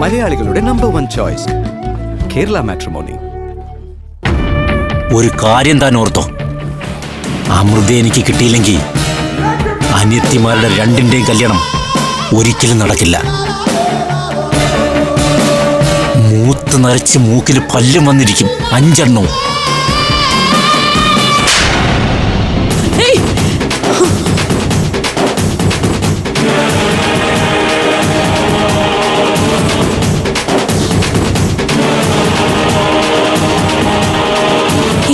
മലയാളികളുടെ number one choice Kerala matrimony ഒരു കാര്യം താൻ ഓർത്തോ? അമൃത എനിക്ക് കിട്ടിയില്ലെങ്കിൽ അനിയത്തിമാരുടെ രണ്ടിന്റെയും കല്യാണം ഒരിക്കലും നടക്കില്ല. മൂത്ത് നരച്ച് മൂക്കിൽ പല്ലും വന്നിരിക്കും അഞ്ചെണ്ണവും.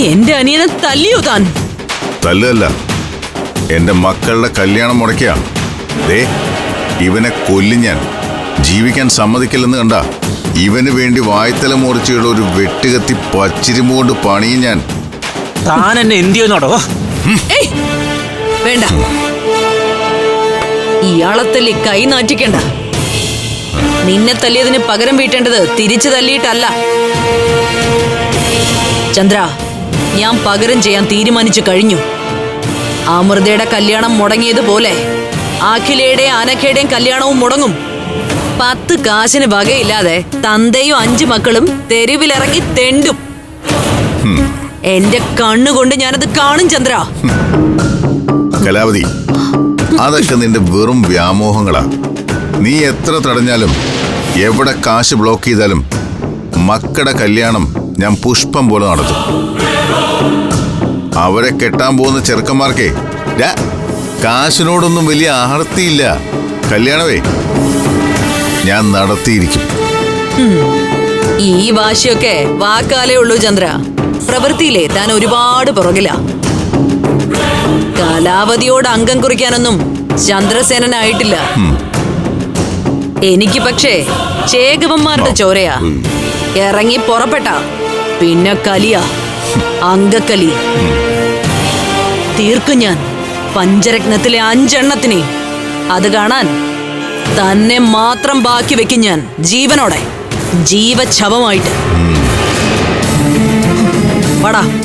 എന്റെ അനിയനെ തല്ലിയോ താൻ? തല്ലല്ല. എന്റെ മക്കളുടെ കല്യാണം മുടക്കിയാ. ദേ ഇവനെ കൊല്ലി ഞാൻ. ജീവിക്കാൻ സമ്മതിക്കില്ലെന്ന് കണ്ട. ഇവന് വേണ്ടി വായ്ത്തല മുറിച്ചുള്ള ഒരു വെട്ടുകത്തി പച്ചിരിമ കൊണ്ട് പണിയും ഞാൻ. താൻ എന്നെ എന്ത് ചെയ്യുന്നോടോ? ഏയ്! വേണ്ട. ഇയാളെ തല്ലി കൈ നാറ്റിക്കണ്ട. നിന്നെ തല്ലിയതിന് പകരം വീട്ടേണ്ടത് തിരിച്ചു തല്ലിയിട്ടല്ല. ചന്ദ്ര ഞാൻ പകരം ചെയ്യാൻ തീരുമാനിച്ചു കഴിഞ്ഞു. അമൃതയുടെ കല്യാണം മുടങ്ങിയതുപോലെ അഖിലയുടെയും അനഖയുടെയും കല്യാണവും മുടങ്ങും. പത്ത് കാശിന് വകയില്ലാതെ തന്തയും അഞ്ചു മക്കളും തെരുവിലിറങ്ങി തെണ്ടും. എന്റെ കണ്ണുകൊണ്ട് ഞാനത് കാണും ചന്ദ്ര. കലാവതി അതൊക്കെ നിന്റെ വെറും വ്യാമോഹങ്ങളാ. നീ എത്ര തടഞ്ഞാലും എവിടെ കാശ് ബ്ലോക്ക് ചെയ്താലും മക്കളുടെ കല്യാണം ഞാൻ പുഷ്പം പോലെ നടത്തും. അവരെ കെട്ടാൻ പോകുന്ന ചെറുക്കന്മാർക്കേ കാശിനോടൊന്നും വലിയ ആർത്തിയില്ല കല്യാണവേ ഞാൻ നടത്തിയിരിക്കും. ഈ വാശിയൊക്കെ വാക്കാലേ ഉള്ളൂ ചന്ദ്ര. പ്രവൃത്തിയിലെ താൻ ഒരുപാട് പുറകില. കാലാവധിയോട് അംഗം കുറിക്കാനൊന്നും ചന്ദ്രസേനനായിട്ടില്ല. എനിക്ക് പക്ഷേ ചേകവന്മാരുടെ ചോരയാ. ഇറങ്ങി പുറപ്പെട്ട. പിന്നെ കലിയ. അങ്കക്കലി തീർക്കും ഞാൻ. പഞ്ചരത്നത്തിലെ അഞ്ചെണ്ണത്തിനെ. അത് കാണാൻ തന്നെ മാത്രം ബാക്കി വെക്കും ഞാൻ ജീവനോടെ. ജീവഛവമായിട്ട് വാടാ.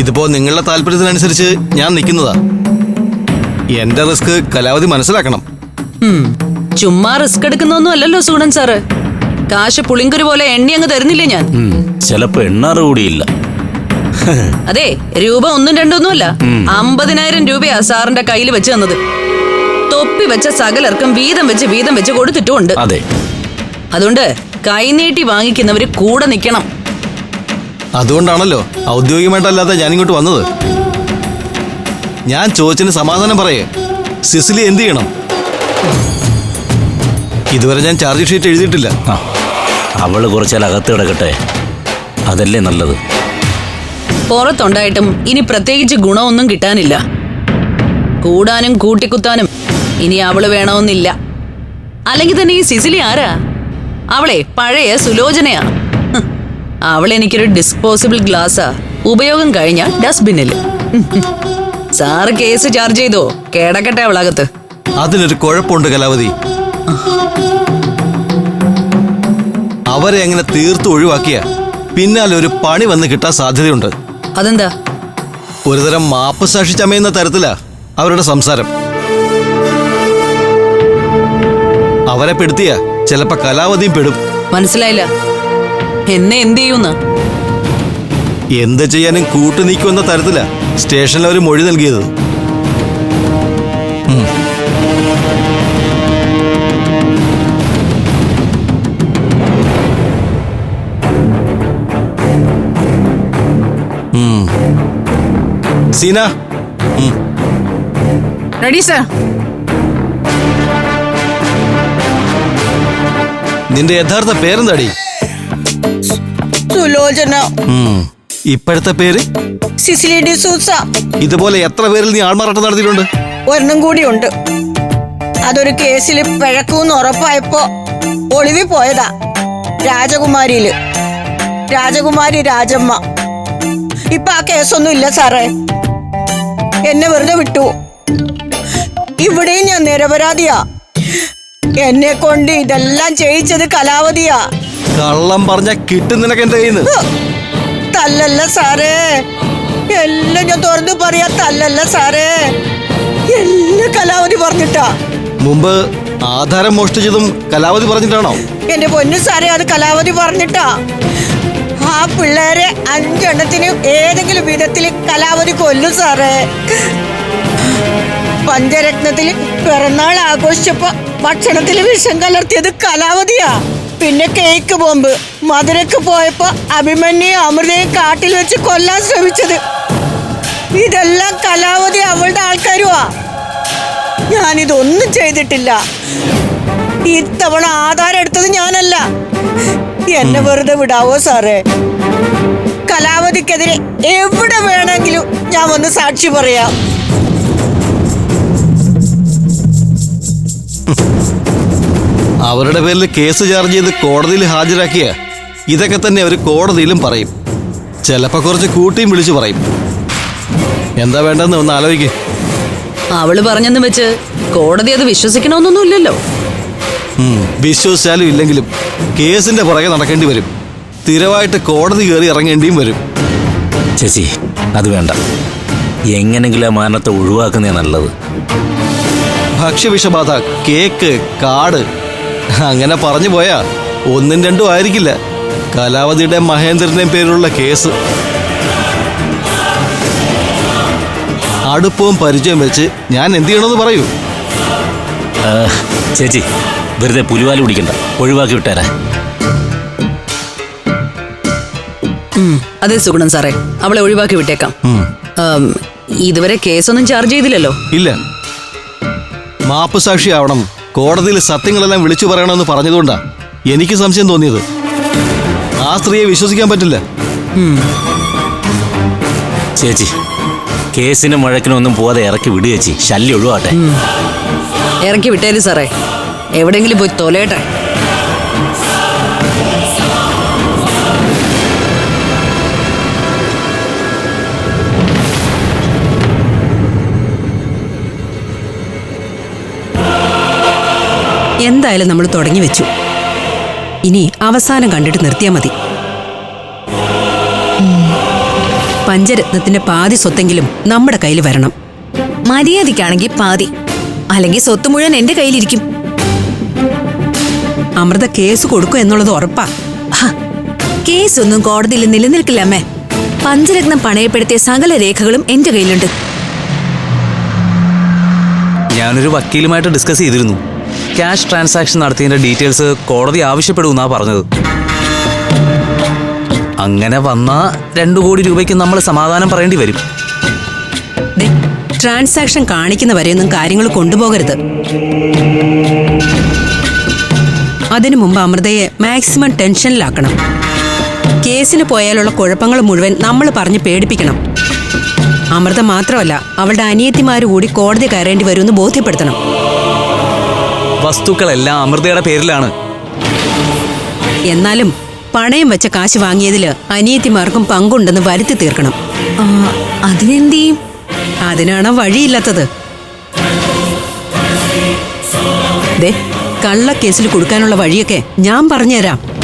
ഇതിപ്പോ നിങ്ങളുടെ താല്പര്യത്തിനനുസരിച്ച് ഞാൻ നിൽക്കുന്നതാ. എന്റെ റിസ്ക് കലാവധി മനസ്സിലാക്കണം. ചുമ്മാ റിസ്ക് എടുക്കുന്നൊന്നും അല്ലല്ലോ സുഗുണൻ സാറ്. കാശ് പുളിങ്കുരു പോലെ എണ്ണി അങ്ങ് തരുന്നില്ലേ ഞാൻ? ചിലപ്പോ എണ്ണാറ് കൂടിയില്ല. അതെ രൂപ ഒന്നും രണ്ടൊന്നും അല്ല. അമ്പതിനായിരം രൂപയാ സാറിന്റെ കയ്യിൽ വെച്ച് തന്നത്. തൊപ്പി വെച്ച സകലർക്കും വീതം വെച്ച് വീതം വെച്ച് കൊടുത്തിട്ടുമുണ്ട്. അതെ. അതുകൊണ്ട് കൈനീട്ടി വാങ്ങിക്കുന്നവര് കൂടെ നിൽക്കണം. അതുകൊണ്ടാണല്ലോ ഔദ്യോഗികമായിട്ടല്ലാതെ ഞാനിങ്ങോട്ട് വന്നത്. ഞാൻ ചോദിച്ചതിന് സമാധാനം പറയേ. സിസിലി എന്ത് ചെയ്യണം? ഇതുവരെ ഞാൻ ചാർജ് ഷീറ്റ് എഴുതിയിട്ടില്ല. ആ അവൾ കുറച്ചാൽ അകത്ത് കിടക്കട്ടെ. അതല്ലേ നല്ലത്. പുറത്തുണ്ടായിട്ടും ഇനി പ്രത്യേകിച്ച് ഗുണമൊന്നും കിട്ടാനില്ല. കൂടാനും കൂട്ടിക്കുത്താനും ഇനി അവൾ വേണമെന്നില്ല. അല്ലെങ്കിൽ തന്നെ ഈ സിസിലി ആരാ? അവളെ പഴയ സുലോചനയാ. ഹ്, അവളെനിക്കൊരു ഡിസ്പോസിബിൾ ഗ്ലാസ്സാ ഉപയോഗം കഴിഞ്ഞ ഡസ്റ്റ്ബിന്നിൽ സാറ് കേസ് ചാർജ് ചെയ്തോ? കേടക്കട്ടെ അവളകത്ത്. അതിനൊരു കുഴപ്പമുണ്ട് കലാവതി. അവരെ എങ്ങനെ തീർത്തു ഒഴിവാക്കിയ? പിന്നാലെ ഒരു പണി വന്ന് കിട്ടാൻ സാധ്യതയുണ്ട്. അതെന്താ? ഒരുതരം മാപ്പ് സാക്ഷി ചമയുന്ന തരത്തിലാ അവരുടെ സംസാരം. അവരെ പെടുത്തിയ ചിലപ്പോ കലാവതിയും പെടും. മനസ്സിലായില്ല. എന്നെ എന്ത് ചെയ്യുന്ന? എന്ത് ചെയ്യാനും കൂട്ടു നീക്കുമെന്ന തരത്തില സ്റ്റേഷനിൽ അവർ മൊഴി നൽകിയത്. സീന. റെഡി സർ നിന്റെ യഥാർത്ഥ പേരെന്താടി? സുലോചന. ഇപ്പോഴത്തെ പേര്? സിസിലി ഡിസൂസ ഇതുപോലെ എത്ര പേരിൽ നീ ആൾമാറാട്ടം നടത്തിയിട്ടുണ്ട്? ഒരെണ്ണം ഉണ്ട് അതൊരു കേസിൽ പിഴക്കൂന്ന് ഉറപ്പായപ്പോ ഒളിവിൽ പോയതാ. രാജകുമാരിയിൽ. രാജകുമാരി രാജമ്മ. ഇപ്പൊ ആ കേസൊന്നും ഇല്ല സാറേ. എന്നെ വെറുതെ വിട്ടു. ഇവിടെയും ഞാൻ നിരപരാധിയാ. എന്നെ കൊണ്ട് ഇതെല്ലാം ചെയ്യിച്ചത് കലാവതിയാ. കള്ളം പറഞ്ഞ കിട്ടും നിനക്ക് എന്റെ കയ്യിൽ നിന്ന് തല്ലല്ല സാറേ. എല്ലാം ഞാൻ തുറന്നു പറയാ തല്ലല്ല സാറേ. എല്ലാം കലാവതി പറഞ്ഞിട്ടാ. മുമ്പ് ആധാരം മോഷ്ടിച്ചതും കലാവതി പറഞ്ഞിട്ടാണോ? എന്റെ പൊന്നു സാറേ അത് കലാവതി പറഞ്ഞിട്ടാ. ആ പിള്ളേരെ അഞ്ചെണ്ണത്തിന് ഏതെങ്കിലും വിധത്തിൽ കലാവതി കൊല്ലും സാറേ. പഞ്ചരത്നത്തിൽ പിറന്നാൾ ആഘോഷിച്ചപ്പോ ഭക്ഷണത്തിൽ വിഷം കലർത്തിയത് കലാവതിയാ. പിന്നെ കേക്ക് ബോംബ്. മധുരക്ക് പോയപ്പോ അഭിമന്യയും അമൃതയും കാട്ടിൽ വെച്ച് കൊല്ലാൻ ശ്രമിച്ചത്. ഇതെല്ലാം കലാവതി അവളുടെ ആൾക്കാരുവാ. ഞാനിതൊന്നും ചെയ്തിട്ടില്ല. ഇത്തവണ ആധാരം എടുത്തത് ഞാനല്ല. എന്നെ വെറുതെ വിടാവോ സാറേ? കലാവതിക്കെതിരെ എവിടെ വേണമെങ്കിലും ഞാൻ വന്ന് സാക്ഷി പറയാം. അവരുടെ പേരിൽ കേസ് ചാർജ് ചെയ്ത് കോടതിയിൽ ഹാജരാക്കിയ ഇതൊക്കെ തന്നെ അവർ കോടതിയിലും പറയും. ചിലപ്പോൾ കുറച്ച് കൂട്ടിയും വിളിച്ചു പറയും. എന്താ വേണ്ടെന്ന് ഒന്ന് ആലോചിക്ക്. അവൾ പറഞ്ഞെന്ന് വെച്ച് കോടതി അത് വിശ്വസിക്കണമെന്നൊന്നുമില്ലല്ലോ. വിശ്വസിച്ചാലും ഇല്ലെങ്കിലും കേസിന്റെ പുറകെ നടക്കേണ്ടി വരും. സ്ഥിരമായിട്ട് കോടതി കയറി ഇറങ്ങേണ്ടിയും വരും. ചേച്ചി അത് വേണ്ട. എങ്ങനെങ്കിലും ആ മരണത്തെ ഒഴിവാക്കുന്നേ നല്ലത്. ഭക്ഷ്യവിഷബാധ കേക്ക് കാട്. അങ്ങനെ പറഞ്ഞു പോയാ ഒന്നും രണ്ടും ആയിരിക്കില്ല. കലാവതിയുടെ മഹേന്ദ്രന്റെ പേരിലുള്ള കേസ്. അടുപ്പവും പരിചയം വെച്ച് ഞാൻ എന്ത് ചെയ്യണമെന്ന് പറയൂ? ചേച്ചി വെറുതെ പുലിവാൽ പിടിക്കണ്ട ഒഴിവാക്കി വിട്ടേരാ. അതെ സുഗുണൻ സാറേ. അവളെ ഒഴിവാക്കി വിട്ടേക്കാം. ഇതുവരെ കേസൊന്നും ചാർജ് ചെയ്തില്ലല്ലോ? ഇല്ല. മാപ്പ് സാക്ഷിയാവണം. കോടതിയിൽ സത്യങ്ങളെല്ലാം വിളിച്ചു പറയണമെന്ന് പറഞ്ഞതുകൊണ്ടാ എനിക്ക് സംശയം തോന്നിയത്. ആ സ്ത്രീയെ വിശ്വസിക്കാൻ പറ്റില്ല. ചേച്ചി കേസിനും വഴക്കിനും ഒന്നും പോവാതെ ഇറക്കി വിടുക ചേച്ചി. ശല്യം ഒഴിവാട്ടെ ഇറക്കി വിട്ടേര് സാറേ. എവിടെങ്കിലും പോയി തൊലയട്ടെ. എന്തായാലും നമ്മൾ തുടങ്ങി വെച്ചു. ഇനി അവസാനം കണ്ടിട്ട് നിർത്തിയാൽ മതി. പഞ്ചരത്നത്തിന്റെ പാതി സ്വത്തെങ്കിലും നമ്മുടെ കയ്യിൽ വരണം. മര്യാദയ്ക്കാണെങ്കിൽ പാതി. അല്ലെങ്കിൽ സ്വത്ത് മുഴുവൻ എന്റെ കയ്യിലിരിക്കും. അമൃത കേസ് കൊടുക്കും എന്നുള്ളത് ഉറപ്പാ. കേസൊന്നും കോടതിയിൽ നിലനിൽക്കില്ല അമ്മേ. പഞ്ചരത്നം പണയപ്പെടുത്തിയ സകല രേഖകളും എന്റെ കയ്യിലുണ്ട്. ഞാനൊരു വക്കീലുമായിട്ട് ഡിസ്കസ് ചെയ്തിരുന്നു. ക്യാഷ് ട്രാൻസാക്ഷൻ നടത്തിയതിന്റെ ഡീറ്റെയിൽസ് കോടതി ആവശ്യപ്പെടുമെന്നാ പറഞ്ഞത്. അങ്ങനെ വന്ന രണ്ടു കോടി രൂപയ്ക്ക് നമ്മൾ സമാധാനം പറയേണ്ടി വരും. ട്രാൻസാക്ഷൻ കാണിക്കുന്ന വരെയൊന്നും കാര്യങ്ങൾ കൊണ്ടുപോകരുത്. അതിനു മുമ്പ് അമൃതയെ മാക്സിമം ടെൻഷനിലാക്കണം. കേസിന് പോയാലുള്ള കുഴപ്പങ്ങൾ മുഴുവൻ നമ്മൾ പറഞ്ഞ് പേടിപ്പിക്കണം. അമൃത മാത്രമല്ല അവളുടെ അനിയത്തിമാര് കൂടി കോടതി കയറേണ്ടി വരുമെന്ന് ബോധ്യപ്പെടുത്തണം. വസ്തുക്കളെല്ലാം അമൃതയുടെ പേരിലാണ്. എന്നാലും പണയം വെച്ച കാശ് വാങ്ങിയതിൽ അനിയത്തിമാർക്കും പങ്കുണ്ടെന്ന് വരുത്തി തീർക്കണം. ആ, അതിനെന്ത്? ചെയ്യും അതിനാണ് വഴിയില്ലാത്തത്? ദേ കള്ളക്കേസിൽ കൊടുക്കാനുള്ള വഴിയൊക്കെ ഞാൻ പറഞ്ഞുതരാം.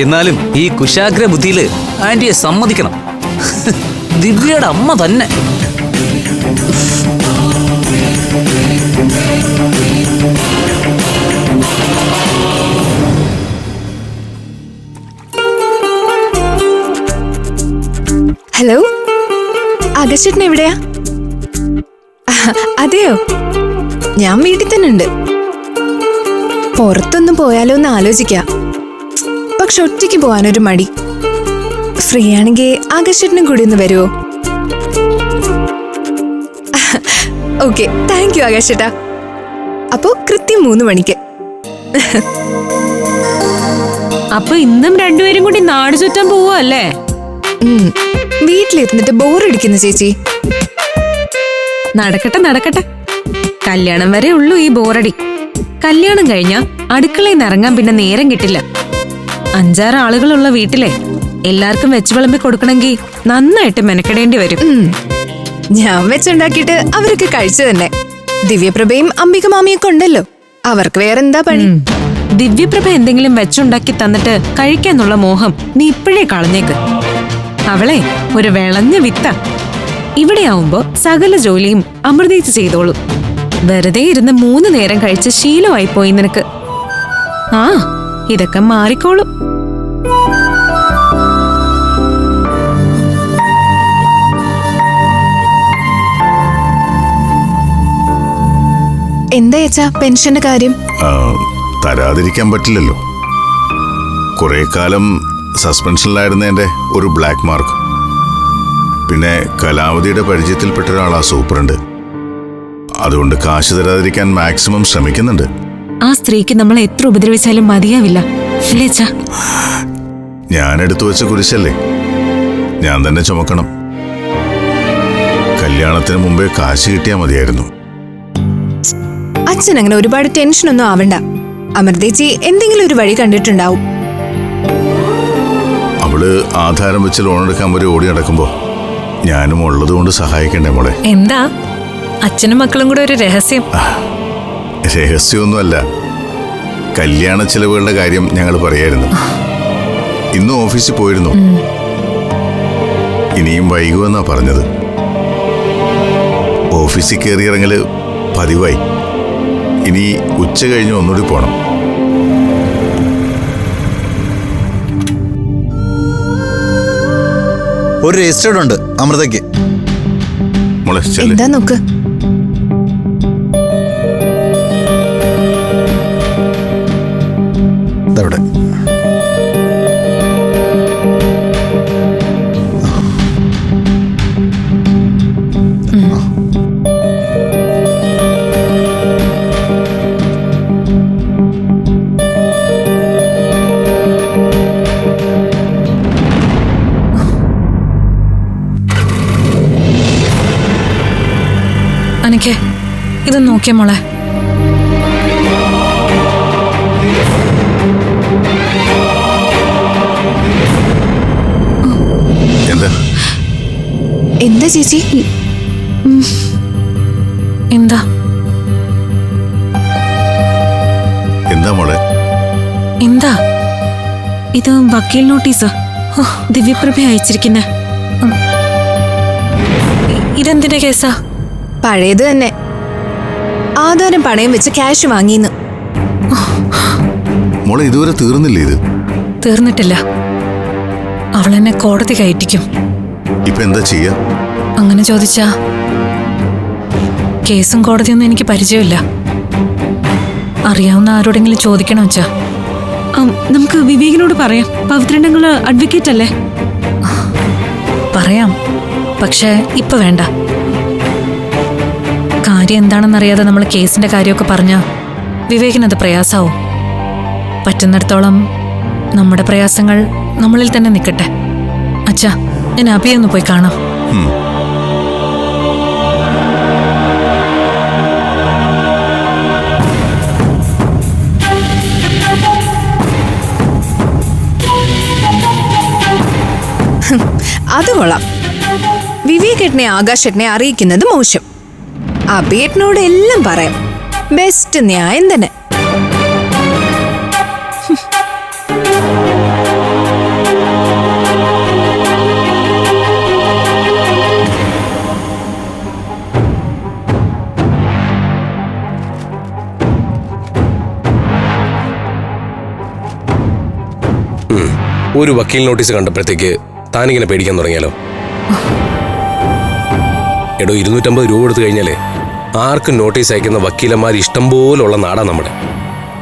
എന്നാലും ഈ കുശാഗ്ര ബുദ്ധിയിൽ ആന്റിയെ സമ്മതിക്കണം. ദിവ്യയുടെ അമ്മ തന്നെ. ഹലോ? അഗസ്റ്റൻ എവിടെയാ? അതെയോ? ഞാൻ വീട്ടിൽ തന്നെ ഉണ്ട് പുറത്തൊന്നും പോയാലോ എന്ന് ആലോചിക്കാം. പക്ഷെ ഒറ്റയ്ക്ക് പോകാനൊരു മടി. ഫ്രീ ആണെങ്കിൽ ആകർഷനും കൂടി ഒന്ന് വരുമോ ഓക്കെ താങ്ക് യു ആകാശേട്ടാ. അപ്പോ കൃത്യം മൂന്ന് മണിക്ക്. അപ്പൊ ഇന്നും രണ്ടുപേരും കൂടി നാട് ചുറ്റാൻ പോവല്ലേ. വീട്ടിലിരുന്നിട്ട് ബോറടിക്കുന്നു ചേച്ചി. നടക്കട്ടെ നടക്കട്ടെ. കല്യാണം വരെ ഉള്ളൂ ഈ ബോറടി. കല്യാണം കഴിഞ്ഞ അടുക്കളയിൽ നിന്ന് ഇറങ്ങാൻ പിന്നെ നേരം കിട്ടില്ല. അഞ്ചാറ് ആളുകളുള്ള വീട്ടിലെ എല്ലാവർക്കും വെച്ച് വിളമ്പി കൊടുക്കണമെങ്കിൽ നന്നായിട്ട് മെനക്കെടേണ്ടി വരും. ഞാൻ വെച്ചുണ്ടാക്കിയിട്ട് അവരൊക്കെ കഴിച്ചു തന്നെ. ദിവ്യപ്രഭയും അംബിക മാമിയൊക്കെ ഉണ്ടല്ലോ. അവർക്ക് വേറെന്താ പണി? ദിവ്യപ്രഭ എന്തെങ്കിലും വെച്ചുണ്ടാക്കി തന്നിട്ട് കഴിക്കാന്നുള്ള മോഹം നീ ഇപ്പോഴേ കളഞ്ഞേക്ക്. അവളെ ഒരു വിളഞ്ഞ വിത്ത. ഇവിടെയാവുമ്പോ സകല ജോലിയും അമൃതീച്ച് ചെയ്തോളും. വെറുതെ ഇരുന്ന് മൂന്ന് നേരം കഴിച്ച് ശീലമായി പോയി നിനക്ക്. ആ ഇതൊക്കെ മാറിക്കോളും. എന്താ ചേച്ചാ പെൻഷന്റെ കാര്യം? തരാതിരിക്കാൻ പറ്റില്ലല്ലോ. കുറെ കാലം സസ്പെൻഷനിലായിരുന്ന എന്റെ ഒരു ബ്ലാക്ക് മാർക്ക്. പിന്നെ കലാവതിയുടെ പരിചയത്തിൽപ്പെട്ട ഒരാളാ സൂപ്രണ്ട്. അതുകൊണ്ട് കാശ് തരാതിരിക്കാൻ മാക്സിമം ശ്രമിക്കുന്നുണ്ട്. ആ സ്ത്രീക്ക് നമ്മൾ എത്ര ഉപദ്രവിച്ചാലും മതിയാവില്ല. അച്ഛാ? ഞാൻ എടുത്തു വെച്ച കുരിശല്ലേ? ഞാൻ തന്നെ ചുമക്കണം. കല്യാണത്തിന് മുമ്പേ കാശ് കിട്ടിയാ മതിയായിരുന്നു. അച്ഛൻ അങ്ങനെ ഒരുപാട് ടെൻഷൻ ഒന്നും ആവണ്ട. അമൃതേച്ചി എന്തെങ്കിലും ഒരു വഴി കണ്ടിട്ടുണ്ടാവും. അവൾ ആധാരം വെച്ച് ലോൺ എടുക്കാൻ വരെ ഓടി നടക്കുമ്പോ ഞാനും ഉള്ളത് കൊണ്ട് സഹായിക്കണ്ടേ മോളെ? എന്താ? അച്ഛനും മക്കളും കൂടെ ഒരു രഹസ്യം. രഹസ്യമൊന്നുമല്ല. കല്യാണ ചെലവുകളുടെ കാര്യം ഞങ്ങൾ പറയായിരുന്നു. ഇന്നും ഓഫീസിൽ പോയിരുന്നു. ഇനിയും വൈകുമെന്നാ പറഞ്ഞത്. ഓഫീസിൽ കയറിയിറങ്ങൽ പതിവായി. ഇനി ഉച്ച കഴിഞ്ഞ് ഒന്നുകൂടി പോണം. ഒരു രജിസ്റ്റേർഡ് ഉണ്ട് അമൃതയ്ക്ക്. മോളെ ചെല്ല്. എന്താ നോക്ക്? ഇത് നോക്കിയ മോളെ? എന്താ? എന്താ ചേച്ചി? എന്താ? എന്താ മോളെ? എന്താ? ഇത് വക്കീൽ നോട്ടീസ്. ദിവ്യപ്രഭ അയച്ചിരിക്കുന്നെ. ഇതെന്തിന്റെ കേസാ? പഴയത് തന്നെ. ആധാരം പണയം വെച്ച് ക്യാഷ് വാങ്ങിന്ന്. മോളെ ഇതുവരെ തീർന്നില്ലേ ഇത്? തീർന്നിട്ടില്ല. അവൾ എന്നെ കോടതി കയറ്റിക്കും. ഇപ്പൊ എന്താ ചെയ്യാ? അങ്ങനെ ചോദിച്ചാ കേസും കോടതിയൊന്നും എനിക്ക് പരിചയമില്ല. അറിയാവുന്ന ആരോടെങ്കിലും ചോദിക്കണോ വെച്ചാ നമുക്ക് വിവേകിനോട് പറയാം. പവിത്രണ്ടങ്ങൾ അഡ്വക്കേറ്റ് അല്ലേ? പറയാം. പക്ഷേ ഇപ്പൊ വേണ്ട. കാര്യം എന്താണെന്നറിയാതെ നമ്മൾ കേസിന്റെ കാര്യമൊക്കെ പറഞ്ഞ വിവേകിനത് പ്രയാസാവും. പറ്റുന്നിടത്തോളം നമ്മുടെ പ്രയാസങ്ങൾ നമ്മളിൽ തന്നെ നിൽക്കട്ടെ. അച്ഛാ ഞാൻ അഭി ഒന്ന് പോയി കാണാം. അത് കൊള്ളാം. വിവേകേട്ടനെ ആകാശേട്ടനെ അറിയിക്കുന്നത് മോശം. അഭിയേട്ടനോട് എല്ലാം പറയാം. ബെസ്റ്റ് ന്യായം തന്നെ. ഒരു വക്കീൽ നോട്ടീസ് കണ്ടപ്പോഴത്തേക്ക് താനിങ്ങനെ പേടിക്കാൻ തുടങ്ങിയാലോ? എടോ ഇരുന്നൂറ്റമ്പത് രൂപ കൊടുത്തു കഴിഞ്ഞാലേ ആർക്കും നോട്ടീസ് അയക്കുന്ന വക്കീലന്മാർ ഇഷ്ടം പോലുള്ള നാടാ നമ്മുടെ.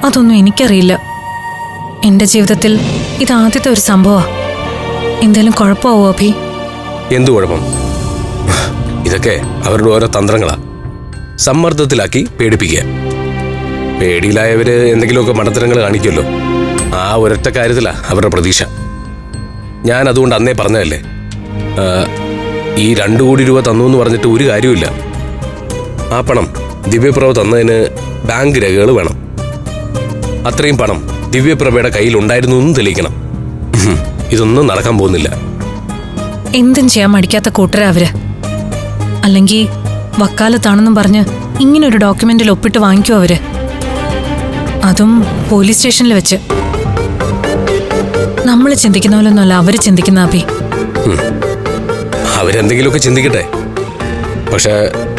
അതൊന്നും എനിക്കറിയില്ല. എന്റെ ജീവിതത്തിൽ ഇത് ആദ്യത്തെ ഒരു സംഭവമാ എന്തേലും കുഴപ്പമാവോ അഭി? എന്തു കുഴപ്പം? ഇതൊക്കെ അവരുടെ ഓരോ തന്ത്രങ്ങളാ. സമ്മർദ്ദത്തിലാക്കി പേടിപ്പിക്കുക. പേടിയിലായവര് എന്തെങ്കിലുമൊക്കെ മണ്ടത്തരങ്ങൾ കാണിക്കുമല്ലോ. ആ ഒരൊറ്റ കാര്യത്തിലാ അവരുടെ പ്രതീക്ഷ. ഞാൻ അതുകൊണ്ട് അന്നേ പറഞ്ഞതല്ലേ? ഈ രണ്ടു കോടി രൂപ തന്നു എന്ന് പറഞ്ഞിട്ട് ഒരു കാര്യമില്ല ആ പണം ദിവ്യപ്രഭ തന്നതിന് ബാങ്ക് രേഖകൾ വേണം. അത്രയും പണം ദിവ്യപ്രഭയുടെ കയ്യിൽ ഉണ്ടായിരുന്നു എന്ന് തെളിയിക്കണം. ഇതൊന്നും നടക്കാൻ പോകുന്നില്ല. എന്തും ചെയ്യാൻ മടിക്കാത്ത കൂട്ടരാ അവർ. അല്ലെങ്കിൽ വക്കാലത്താണെന്നും പറഞ്ഞ് ഇങ്ങനെ ഒരു ഡോക്യുമെന്റിൽ ഒപ്പിട്ട് വാങ്ങിക്കും അവർ. അതും പോലീസ് സ്റ്റേഷനിൽ വെച്ച്. നമ്മൾ ചിന്തിക്കുന്ന പോലൊന്നുമല്ല അവർ ചിന്തിക്കുന്ന അഭി. അവരെന്തെങ്കിലുമൊക്കെ ചിന്തിക്കട്ടെ. പക്ഷെ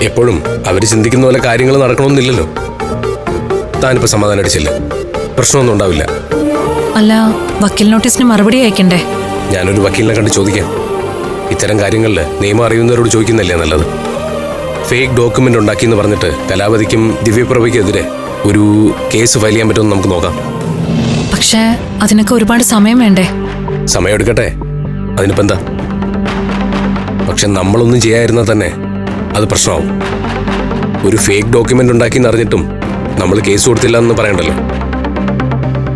എപ്പോഴും അവർ ചിന്തിക്കുന്ന പോലെ കാര്യങ്ങൾ നടക്കണമെന്നില്ലല്ലോ. താനിപ്പോൾ സമാധാനം അടിച്ചില്ല. പ്രശ്നമൊന്നും ഉണ്ടാവില്ല. അല്ല വക്കീൽ നോട്ടീസിന് മറുപടി അയക്കണ്ടേ? ഞാനൊരു വക്കീലിനെ കണ്ട് ചോദിക്കാം. ഇത്തരം കാര്യങ്ങളിൽ നിയമം അറിയുന്നവരോട് ചോദിക്കുന്നല്ലേ നല്ലത്? ഫേക്ക് ഡോക്യുമെന്റ് ഉണ്ടാക്കി എന്ന് പറഞ്ഞിട്ട് കലാപതിക്കും ദിവ്യപ്രഭയ്ക്കെതിരെ ഒരു കേസ് ഫയൽ ചെയ്യാൻ പറ്റുമെന്ന് നമുക്ക് നോക്കാം. പക്ഷേ അതിനൊക്കെ ഒരുപാട് സമയം വേണ്ടേ? സമയം എടുക്കട്ടെ. അതിനിപ്പോ എന്താ പക്ഷെ നമ്മളൊന്നും ചെയ്യാതിരുന്നാൽ തന്നെ അത് പ്രശ്നമാവും. ഒരു ഫേക്ക് ഡോക്യുമെന്റ് ഉണ്ടാക്കി എന്നറിഞ്ഞിട്ടും നമ്മൾ കേസ് കൊടുത്തില്ല എന്ന് പറയണ്ടല്ലോ.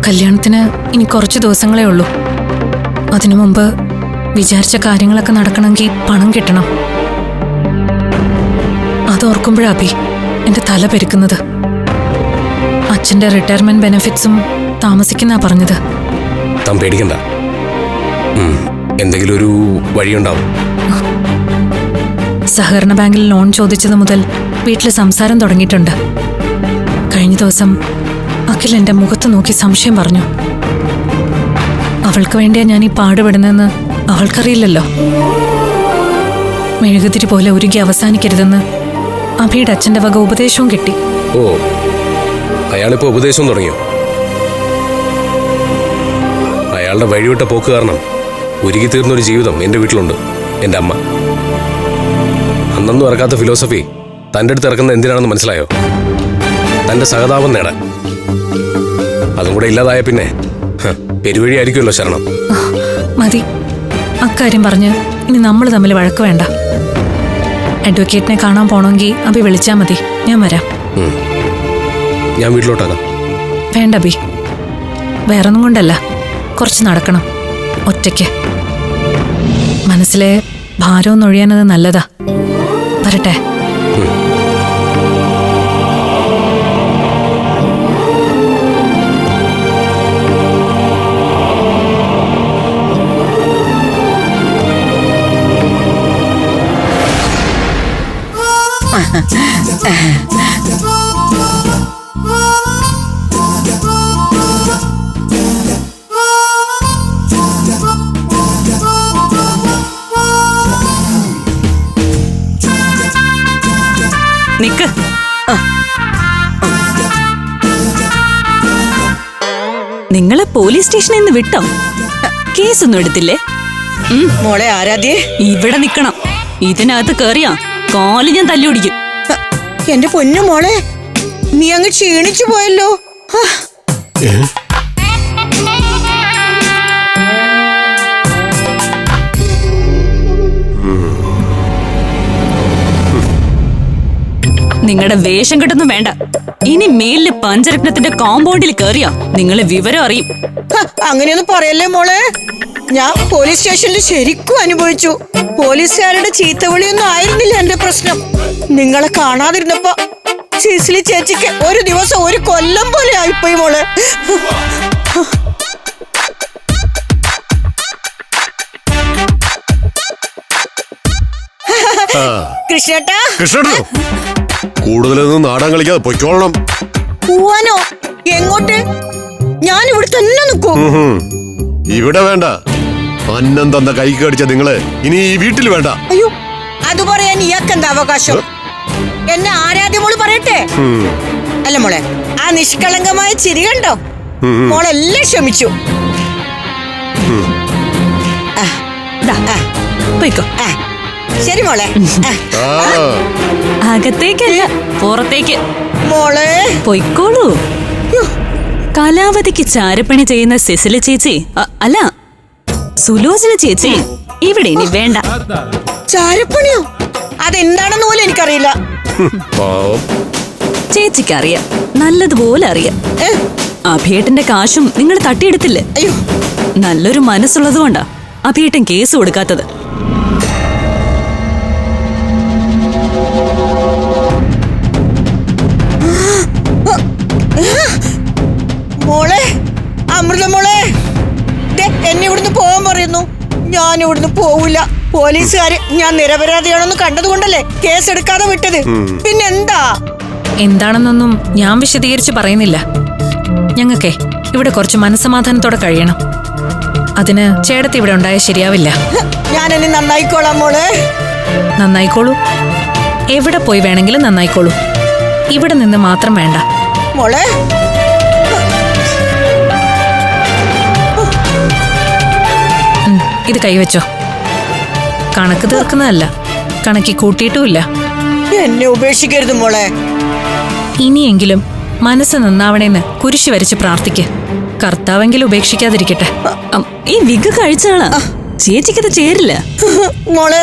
കല്യാണത്തിന് ഇനി കുറച്ച് ദിവസങ്ങളേ ഉള്ളൂ. അതിനു മുമ്പ് വിചാരിച്ച കാര്യങ്ങളൊക്കെ നടക്കണമെങ്കിൽ പണം കിട്ടണം. അതോർക്കുമ്പോഴാ അഭി എന്റെ തല പെരുക്കുന്നത്. അച്ഛന്റെ റിട്ടയർമെന്റ് ബെനിഫിറ്റ്സും താമസിക്കുന്ന പറഞ്ഞത്. താൻ പേടിക്കണ്ട. എന്തെങ്കിലും ഒരു വഴിയുണ്ടാവും. സഹകരണ ബാങ്കിൽ ലോൺ ചോദിച്ചത് മുതൽ വീട്ടിൽ സംസാരം തുടങ്ങിയിട്ടുണ്ട്. കഴിഞ്ഞ ദിവസം അഖിൽ എന്റെ മുഖത്ത് നോക്കി സംശയം പറഞ്ഞു. അവൾക്ക് വേണ്ടിയാ ഞാൻ ഈ പാടുപെടുന്നതെന്ന് അവൾക്കറിയില്ലല്ലോ. മെഴുകുതിരി പോലെ ഉരുകി അവസാനിക്കരുതെന്ന് അഭിയുടെ അച്ഛന്റെ വക ഉപദേശവും കിട്ടി. ഓ അയാളിപ്പോ ഉപദേശം തുടങ്ങിയോ? അയാളുടെ വഴിവിട്ട പോക്ക് കാരണം ഒരുക്കി തീർന്നൊരു ജീവിതം എന്റെ വീട്ടിലുണ്ട് എന്റെ അമ്മ. അന്നൊന്നും ഇറക്കാത്ത ഫിലോസഫി തന്റെ അടുത്ത് ഇറക്കുന്ന എന്തിനാണെന്ന് മനസ്സിലായോ? തന്റെ സഹതാപം നേടാൻ. അതും കൂടെ ഇല്ലാതായ പിന്നെ ഹ, പെരുവഴി ആയിരിക്കുമല്ലോ ശരണം മതി. അക്കാര്യം പറഞ്ഞ് ഇനി നമ്മൾ തമ്മിൽ വഴക്ക് വേണ്ട. അഡ്വക്കേറ്റിനെ കാണാൻ പോണമെങ്കിൽ അഭി വിളിച്ചാൽ മതി. ഞാൻ വരാം. ഞാൻ വീട്ടിലോട്ടാകാം വേണ്ട ബി വേറൊന്നും കൊണ്ടല്ല. കുറച്ച് നടക്കണം. ഒറ്റയ്ക്ക്. മനസ്സിലെ ഭാരമൊന്നൊഴിയാനത് നല്ലതാ. വരട്ടെ നിക്ക് നിങ്ങളെ പോലീസ് സ്റ്റേഷനിൽ നിന്ന് വിട്ടോ? കേസൊന്നും എടുത്തില്ലേ? മോളെ ആരാധ്യേ? ഇവിടെ നിക്കണം. ഇതിനകത്ത് കേറിയാ കാൽ ഞാൻ തല്ലിടിക്കും എന്റെ പൊന്നു മോളെ നീ അങ്ങ് ക്ഷീണിച്ചു പോയല്ലോ. നിങ്ങളുടെ വേഷം കെട്ടൊന്നും വേണ്ട. ഇനി മേലിൽ പഞ്ചരത്നത്തിന്റെ കോമ്പൗണ്ടിൽ കയറിയാ നിങ്ങളെ വിവരം അറിയും. അങ്ങനെയൊന്നും പറയല്ലേ മോളെ? ഞാൻ പോലീസ് സ്റ്റേഷനിൽ ശരിക്കും അനുഭവിച്ചു. പോലീസുകാരുടെ ചീത്തവിളിയൊന്നും ആയിരുന്നില്ല എന്റെ പ്രശ്നം. നിങ്ങളെ കാണാതിരുന്നപ്പോ സിസിലി ചേച്ചിക്ക് ഒരു ദിവസം ഒരു കൊല്ലം പോലെ ആയിപ്പോയി മോളെ. കൃഷ്ണേട്ടാ. കൃഷ്ണനോ കൂടുതലൊന്നും നാടൻ കളിക്കാതെ പൊയ്ക്കോളണം. പോവാനോ? എങ്ങോട്ട്? ഞാൻ ഇവിടെ തന്നെ നിൽക്കും. ഇവിടെ വേണ്ട. അന്നം തന്ന കൈക്ക് കടിച്ച നിങ്ങൾ ഇനി ഈ വീട്ടിൽ വേണ്ട. അയ്യോ അത് പറയാൻ ഇയാൾക്ക് എന്താ അവകാശം? എന്നെ ആരാധ്യ മോൾ പറയട്ടെ. അല്ല മോളെ ആ നിഷ്കളങ്കമായ ചിരി കണ്ടോ. മോളെല്ലാം ക്ഷമിച്ചു. പോയിക്കോ. ആ. ശരി മോളെ. ആ, അകത്തേക്കല്ല പുറത്തേക്ക്. മോളെ. പൊയ്ക്കോളൂ. കലാവതിക്ക് ചാരപ്പണി ചെയ്യുന്ന സെസില ചേച്ചി അ- അല്ല സുലോചന ചേച്ചി ഇവിടെ ഇനി വേണ്ട. ചാരപ്പണിയോ? അതെന്താണെന്ന് പോലും എനിക്കറിയില്ല. പാവം. ചേച്ചിക്ക് അറിയാം നല്ലതുപോലെ അറിയാം. ഏ, അഭിയേട്ടന്റെ കാശും നിങ്ങൾ തട്ടിയെടുത്തില്ലേ? അയ്യോ. നല്ലൊരു മനസ്സുള്ളതുകൊണ്ടാ അഭിയേട്ടൻ കേസ് കൊടുക്കാത്തത്. പറയുന്നു? ഞാൻ ഇവിടുന്ന് പോവില്ല. പോലീസുകാര് ഞാൻ നിരപരാധിയാണെന്ന് കണ്ടതുകൊണ്ടല്ലേ കേസ് എടുക്കാതെ വിട്ടത് പിന്നെന്താ? എന്താണെന്നൊന്നും ഞാൻ വിശദീകരിച്ച് പറയുന്നില്ല. ഞങ്ങൾക്കേ ഇവിടെ കുറച്ച് മനസ്സമാധാനത്തോടെ കഴിയണം. അതിന് ചേടത്തി ഇവിടെ ഉണ്ടായ ശരിയാവില്ല. ഞാൻ എന്നെ നന്നായിക്കോളാം മോളെ. നന്നായിക്കോളൂ. എവിടെ പോയി വേണമെങ്കിലും നന്നായിക്കോളൂ. ഇവിടെ നിന്ന് മാത്രം വേണ്ട. മോളെ ഇത് കൈവച്ചോ? കണക്ക് തീർക്കുന്നതല്ല. കണക്കി കൂട്ടിയിട്ടുമില്ല. എന്നെ ഉപേക്ഷിക്കരുത് മോളെ. ഇനിയെങ്കിലും മനസ്സ് നന്നാവണേന്ന് കുരിശു വരച്ച് പ്രാർത്ഥിക്ക്. കർത്താവെങ്കിലും ഉപേക്ഷിക്കാതിരിക്കട്ടെ. ഈ വിഗ് കഴിച്ചാളാ ചേച്ചിക്കത് ചേരില്ല. മോളെ